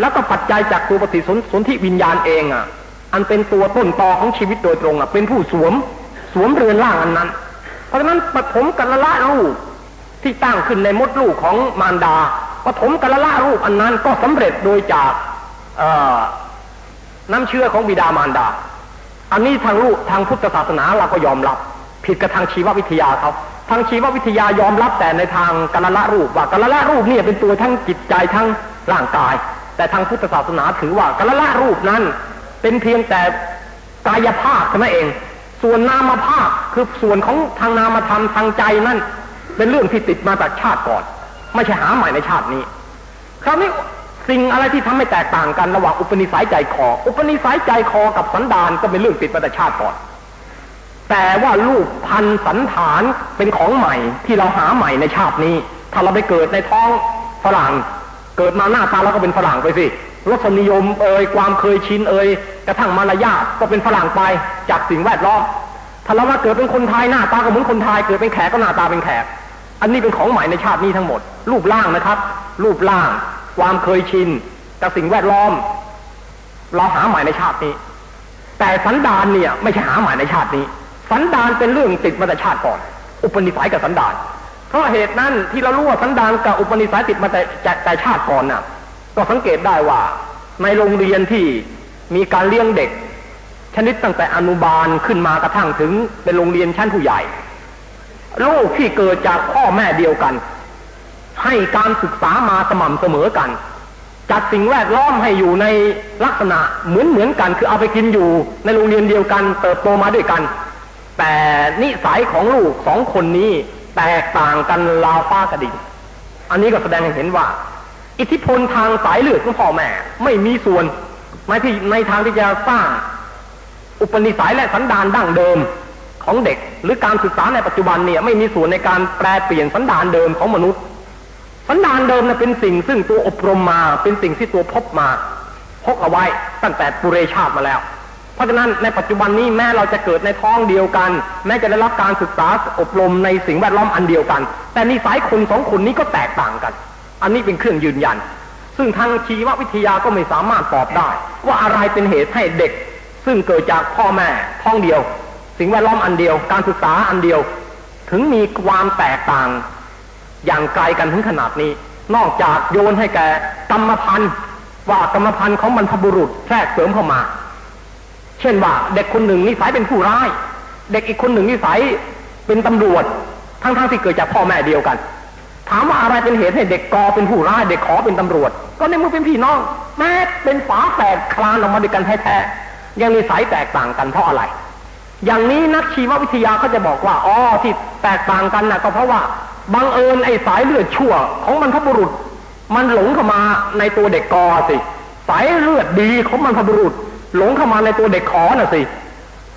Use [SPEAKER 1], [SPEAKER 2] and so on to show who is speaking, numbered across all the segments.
[SPEAKER 1] แล้วก็ปัจจัยจากตัวปฏิสนสนธิวิญญาณเองอะ อันเป็นตัวต้นตอของชีวิตโดยตรงอะ เป็นผู้สวมสวมเรือนร่างอันนั้น เพราะฉะนั้นปฐมกัลละรูปที่ตั้งขึ้นในมดลูกของมารดาปฐมกัลละรูปอันนั้นก็สำเร็จโดยจากเออน้ำเชื่อของบิดามารดา อันนี้ทางลูกทางพุทธศาสนาเราก็ยอมรับ ผิดกับทางชีววิทยาเขาทางชีววิทยายอมรับแต่ในทางกัลละรูปว่ากัลละรูปเนี่ยเป็นตัวทั้งจิตใจทั้งร่างกาย แต่ทางพุทธศาสนาถือว่ากัลละรูปนั้น เป็นเพียงแต่กายภาพเท่านั้นเอง ส่วนนามภาพคือส่วนของทางนามธรรมทางใจนั่น เป็นเรื่องที่ติดมาจากชาติก่อน ไม่ใช่หาใหม่ในชาตินี้ คราวนี้สิ่งอะไรที่ทำให้แตกต่างกันระหว่างอุปนิสัยใจคอ อุปนิสัยใจคอกับสันดานก็เป็นเรื่องติดมาแต่ชาติก่อน แต่ว่าลูกพันสันฐานเป็นของใหม่ที่เราหาใหม่ในชาตินี้ ถ้าเราไปเกิดในท้องฝรั่ง เกิดมาหน้าตาเราก็เป็นฝรั่งไปสิรสนิยมเอ่ยความเคยชินเอ่ยกระทั่งมารยาทก็เป็นฝรั่งไปจากสิ่งแวดล้อมถ้าเราว่าเกิดเป็นคนไทยหน้าตาก็เหมือนคนไทยเกิดเป็นแขกก็หน้าตาเป็นแขก อันนี้เป็นของใหม่ในชาตินี้ทั้งหมด รูปร่างนะครับ รูปร่าง ความเคยชินกับสิ่งแวดล้อม เราหาใหม่ในชาตินี้ แต่สันดานเนี่ย ไม่ใช่หาใหม่ในชาตินี้ สันดานเป็นเรื่องติดมาแต่ชาติก่อน อุปนิสัยกับสันดาน เพราะเหตุนั้นที่เรารู้ว่าสันดานกับอุปนิสัยติดมาแต่แต่แต่ชาติก่อนน่ะ ก็สังเกตได้ว่า ในโรงเรียนที่มีการเลี้ยงเด็ก ชนิดตั้งแต่อนุบาลขึ้นมากระทั่งถึงเป็นโรงเรียนชั้นผู้ใหญ่ ลูกที่เกิดจากพ่อแม่เดียวกัน ให้การศึกษามาสม่ำเสมอกัน จัดสิ่งแวดล้อมให้อยู่ในลักษณะเหมือนเหมือนกัน คือเอาไปกินอยู่ในโรงเรียนเดียวกัน เติบโตมาด้วยกัน แต่นิสัยของลูกสองคนนี้ แตกต่างกันราวฟ้ากับดินอันนี้ก็แสดงให้เห็นว่า อิทธิพลทางสายเลือดของพ่อแม่ ไม่มีส่วนในที่ในทางที่จะสร้าง อุปนิสัยและสันดานดั้งเดิมของเด็ก หรือการศึกษาในปัจจุบันเนี่ยไม่มีส่วนในการแปลเปลี่ยนสันดานเดิมของมนุษย์ สันดานเดิมนะเป็นสิ่งซึ่งตัวอบรมมาเป็นสิ่งที่ตัวพบมาพกเอาไว้ตั้งแต่ปุเรชาติมาแล้ว เพราะฉะนั้นในปัจจุบันนี้แม้เราจะเกิดในท้องเดียวกัน แม้จะได้รับการศึกษาอบรมในสิ่งแวดล้อมอันเดียวกัน แต่นิสัยคนสองคนนี้ก็แตกต่างกัน อันนี้เป็นเครื่องยืนยัน ซึ่งทางชีววิทยาก็ไม่สามารถตอบได้ ว่าอะไรเป็นเหตุให้เด็ก ซึ่งเกิดจากพ่อแม่ท้องเดียว สิ่งแวดล้อมอันเดียว การศึกษาอันเดียว ถึงมีความแตกต่าง อย่างไกลกันถึงขนาดนี้ นอกจากโยนให้แก่กรรมพันธุ์ว่ากรรมพันธุ์ของบรรพบุรุษแทรกเสริมเข้ามา ช่นว่าเด็กคนหนึ่งนิสัยเป็นผู้ร้าย เด็กอีกคนหนึ่งนิสัยเป็นตำรวจ ทั้งๆทที่เกิดจากพ่อแม่เดียวกัน ถามว่าอะไรเป็นเหตุให้เด็กกอเป็นผู้ร้าย เด็กขอเป็นตำรวจ ก็ในเมื่อเป็นพี่น้อง แม้เป็นฝาแฝดคลานออกมาด้วยกันแท้ๆยังนิสัยแตกต่างกันเพราะอะไร อย่างนี้นักชีววิทยาเขาจะบอกว่าอ๋อที่แตกต่างกันนะก็เพราะว่าบังเอิญไอ้สายเลือดชั่ว ของมันพบุรุษ มันหลงเข้ามาในตัวเด็กกอสิสายเลือดดีของมันพบุรุษ หลงเข้ามาในตัวเด็กขอน่ะสิ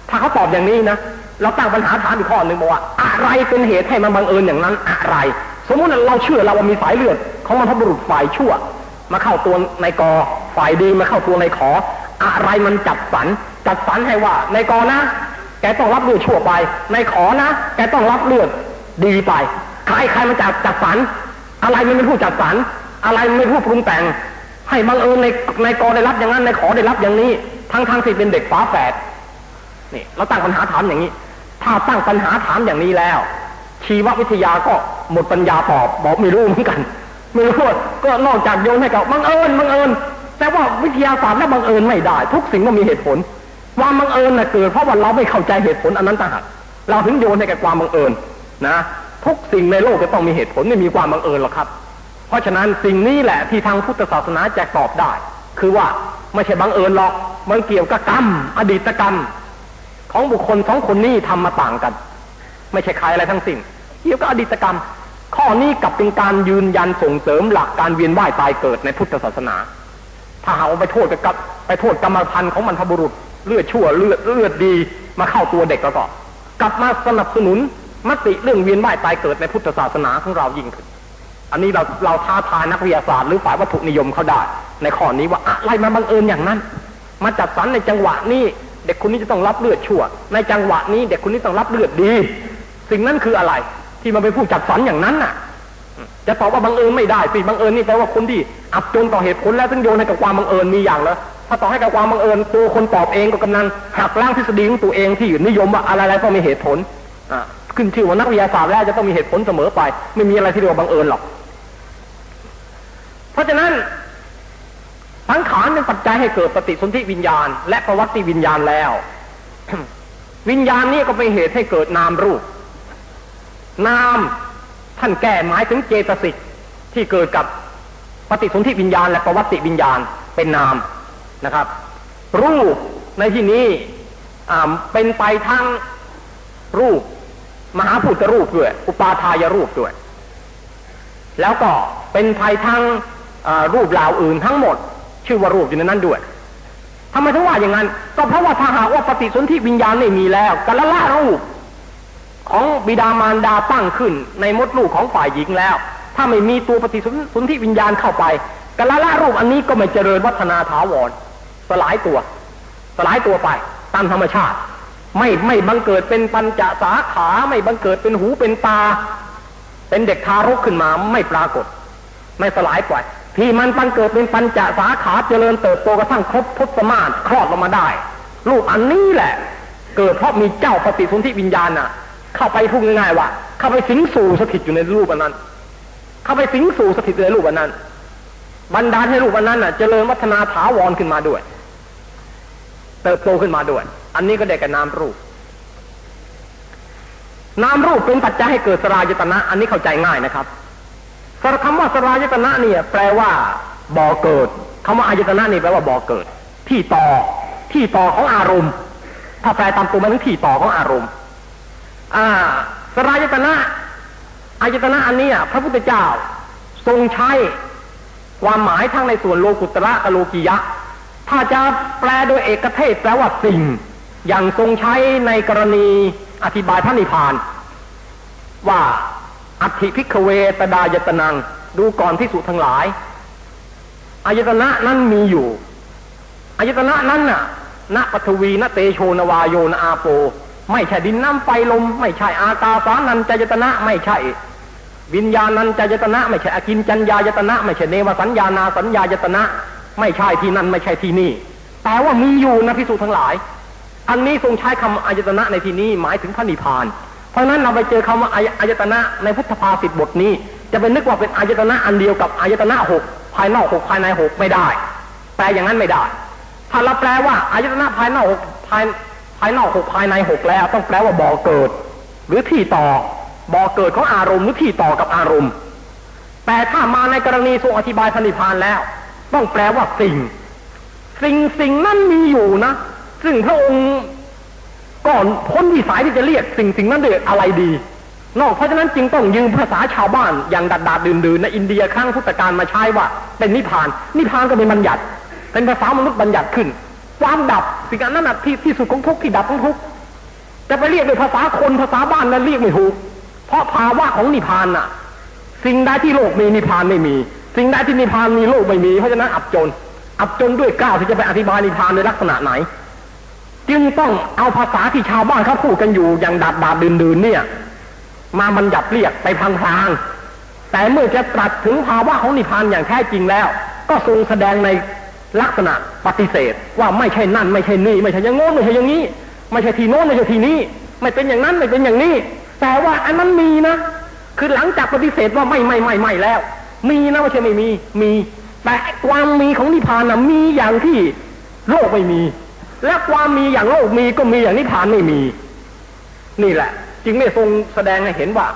[SPEAKER 1] ถ้าเขาตอบอย่างนี้นะเราตั้งปัญหาถามอีกข้อหนึ่งบอกว่า อะไรเป็นเหตุให้มันบังเอิญอย่างนั้นอะไร สมมติเราเชื่อเราว่ามีสายเลือดของมันพบุรุษฝ่ายชั่ว มาเข้าตัวในกอฝ่ายดีมาเข้าตัวในขอ อะไรมันจัดสรรจัดสรรให้ว่าในกอนะ แกต้องรับเลือดชั่วไป ในขอนะ แกต้องรับเลือดดีไป ใครใครมันจัดจัดสรรอะไรมันเป็นผู้จัดสรรอะไรมันเป็นผู้ปรุงแต่ง ให้บังเอิญในในกอได้รับอย่างนั้นในขอได้รับอย่างนี้ ทั้งทั้งที่เป็นเด็กฝาแฝดนี่เราตั้งปัญหาถามอย่างนี้ ถ้าตั้งปัญหาถามอย่างนี้แล้ว ชีววิทยาก็หมดปัญญาตอบบอกไม่รู้เหมือนกันไม่รู้ก็นอกจากโยงให้กับบังเอิญบังเอิญแต่ว่าวิทยาศาสตร์และบังเอิญไม่ได้ ทุกสิ่งก็มีเหตุผลความบังเอิญน่ะเกิดเพราะว่าเราไม่เข้าใจเหตุผลอันนั้นต่างหากเราถึงโยนให้กับความบังเอิญนะ ทุกสิ่งในโลกจะต้องมีเหตุผลไม่มีความบังเอิญหรอกครับ เพราะฉะนั้นสิ่งนี้แหละที่ทางพุทธศาสนาจะตอบได้ คือว่าไม่ใช่บังเอิญหรอก มันเกี่ยวกับกรรม อดีตกรรม ของบุคคลสองคนนี้ทำมาต่างกัน ไม่ใช่ใครอะไรทั้งสิ้น เกี่ยวกับอดีตกรรม ข้อนี้กลับเป็นการยืนยันส่งเสริมหลักการเวียนว่ายตายเกิดในพุทธศาสนา ถ้าหากว่าไปโทษกับไปโทษกรรมพันธุ์ของมันพบุรุษเลือดชั่วเลือดเลือดดีมาเข้าตัวเด็กแล้วก็ กลับมาสนับสนุนมติเรื่องเวียนว่ายตายเกิดในพุทธศาสนาของเรายิ่งขึ้น อันนี้เราเราท้าทายนักวิทยาศาสตร์หรือฝ่ายวัตถุนิยมเขาได้ ในข้อนี้ว่าอะไรมาบังเอิญอย่างนั้น มาจัดสรรในจังหวะนี้ เด็กคนนี้จะต้องรับเลือดชั่ว ในจังหวะนี้เด็กคนนี้ต้องรับเลือดดี สิ่งนั้นคืออะไร ที่มันเป็นผู้จัดสรรอย่างนั้นน่ะ จะตอบว่าบังเอิญไม่ได้สิบังเอิญนี่แปลว่าคนที่อับจนต่อเหตุผลแล้วต้องโยนให้กับความบังเอิญมีอย่างแล้วถ้าต่อให้กับความบังเอิญตัวคนตอบเองก็กำลังหักล้างทฤษฎีของตัวเองที่นิยมว่าอะไรๆต้องมีเหตุผลอ่าขึ้นชื่อว่านักวิทยาศาสตร์แล้วจะต้องมีเหตุผลเสมอไป ไม่มีอะไรที่เรียกว่าบังเอิญหรอก เพราะฉะนั้นสังขารเป็นปัจจัยให้เกิดปฏิสนธิวิญญาณ และประวัติวิญญาณแล้ว วิญญาณนี้ก็เป็นเหตุให้เกิดนามรูป นามท่านแก้หมายถึงเจตสิกที่เกิดกับปฏิสนธิวิญญาณ และประวัติวิญญาณเป็นนามนะครับ รูปในที่นี้เป็นไปทั้งรูป มหาพุทธรูปด้วย อุปาทายรูปด้วย แล้วก็เป็นภัยทั้ง รูปเหล่าอื่นทั้งหมด ชื่อว่ารูปอยู่ในนั้นด้วยทำไมถึงว่าอย่างนั้น ก็เพราะว่าถ้าหากว่าปฏิสนธิวิญญาณไม่มีแล้วกัละละรูป ของบิดามารดาตั้งขึ้น ในมดลูกของฝ่ายหญิงแล้ว ถ้าไม่มีตัวปฏิสนธิวิญญาณเข้าไปกัละละรูปอันนี้ก็ไม่เจริญวัฒนาถาวร สลายตัว สลายตัวไปตามธรรมชาติ ไม่ไม่บังเกิดเป็นปัญจสาขาไม่บังเกิดเป็นหูเป็นตา เป็นเด็กทารกขึ้นมาไม่ปรากฏ ไม่สลายไป ที่มันปันเกิดเป็นปัญจสาขาเจริญเติบโตกระทั่งครบทศมาศคลอดออกมาได้รูปอันนี้แหละ เกิดเพราะมีเจ้าปฏิสนธิวิญญาณน่ะ เข้าไปพูดง่ายๆว่าเข้าไปสิงสู่สถิตอยู่ในรูปอันนั้น เข้าไปสิงสู่สถิตในรูปอันนั้น บรรดาให้รูปอันนั้นน่ะเจริญวัฒนาถาวรขึ้นมาด้วย เติบโตขึ้นมาด้วย อันนี้ก็ได้กับนามรูปนามรูปเป็นปัจจัยให้เกิดสรายตนะ อันนี้เข้าใจง่ายนะครับ สรคำว่าสรายตนะเนี่ย แปลว่าบ่อเกิดคำว่าอายตนะนี่แปลว่าบ่อเกิด ที่ต่อที่ต่อของอารมณ์ ถ้าแปลตามตัวมันคือที่ต่อของอารมณ์ อ่าสรายตนะอายตนะอันนี้พระพุทธเจ้าทรงใช้ความหมายทั้งในส่วนโลกุตระกับโลกียะ ถ้าจะแปลโดยเอกเทศแปลว่าสิ่ง อย่างทรงใช้ในกรณีอธิบายพระนิพพาน ว่า อัติพิกเวตดายตนัง ดูก่อนพิสุทั้งหลาย อายตนะนั้นมีอยู่ อายตนะนั้นน่ะณปฐวีณเตโชนวายโยนอาโป ไม่ใช่ดินน้ำไฟลม ไม่ใช่อากาสานันจายตนะไม่ใช่ วิญญาณนันจายตนะ ไม่ใช่อกินจัญญายตนะ ไม่ใช่เนวสัญญานาสัญญายตนะ ไม่ใช่ที่นั่นไม่ใช่ที่นี่ แต่ว่ามีอยู่นะพิสุทั้งหลาย อันนี้ทรงใช้คำอายตนะในที่นี้หมายถึงพระนิพพาน เพราะฉะนั้นเราไปเจอคำว่าอายตนะในพุทธภาษิตบทนี้ จะเป็นนึกว่าเป็นอายตนะอันเดียวกับอายตนะหกภายนอกหกภายในหกไม่ได้ แปลอย่างนั้นไม่ได้ ถ้าเราแปลว่าอายตนะภายนอกหกภายภายนอกหกภายในหกแล้ว ต้องแปลว่าบ่อเกิด หรือที่ต่อบ่อเกิดของอารมณ์หรือที่ต่อกับอารมณ์ แต่ถ้ามาในกรณีทรงอธิบายพันิพานแล้ว ต้องแปลว่าสิ่ง สิ่งสิ่งนั้นมีอยู่นะ ซึ่งพระองค์ ก็พ้นวิสัยที่จะเรียกสิ่งสิ่งนั้นด้วยอะไรดีนอกเพราะฉะนั้นจึงต้องยืมภาษาชาวบ้านอย่างดัดดาดื่นดื่นในอินเดียครั้งพุทธกาลมาใช้ว่า เป็นนิพาน นิพานก็เป็นบัญญัติ เป็นภาษามนุษย์บัญญัติขึ้น ความดับสิ่งนั้นน่ะที่ที่สุดของทุกที่ดับของทุกจะไปเรียกด้วยภาษาคนภาษาบ้านนั้นเรียกไม่ถูก เพราะภาวะของนิพานน่ะ สิ่งใดที่โลกมีนิพานไม่มี สิ่งใดที่นิพานมีโลกไม่มีเพราะฉะนั้นอับจน อับจนด้วยก้าวที่จะไปอธิบายนิพานในลักษณะไหน จึงต้องเอาภาษาที่ชาวบ้านเขาพูดกันอยู่อย่างดาดดาดื่นดืนเนี่ย มาบรรยับเรียกไปพลางๆแต่เมื่อจะตรัสถึงภาวะของนิพพานอย่างแท้จริงแล้ว ก็ทรงแสดงในลักษณะปฏิเสธ ว่าไม่ใช่นั่น ไม่ใช่นี่ ไม่ใช่อย่างโน้นไม่ใช่อย่างนี้ ไม่ใช่ทีโน้นไม่ใช่ทีนี้ ไม่เป็นอย่างนั้นไม่เป็นอย่างนี้ แต่ว่าอันนั้นมีนะ คือหลังจากปฏิเสธว่าไม่ไม่ไม่ไม่แล้ว มีนะไม่ใช่ไม่มีมี แต่ความมีของนิพพานนะมีอย่างที่โลกไม่มี และความมีอย่างโลกมีก็มีอย่างนิพพานไม่มี นี่แหละ จึงไม่ทรงแสดงให้เห็นว่า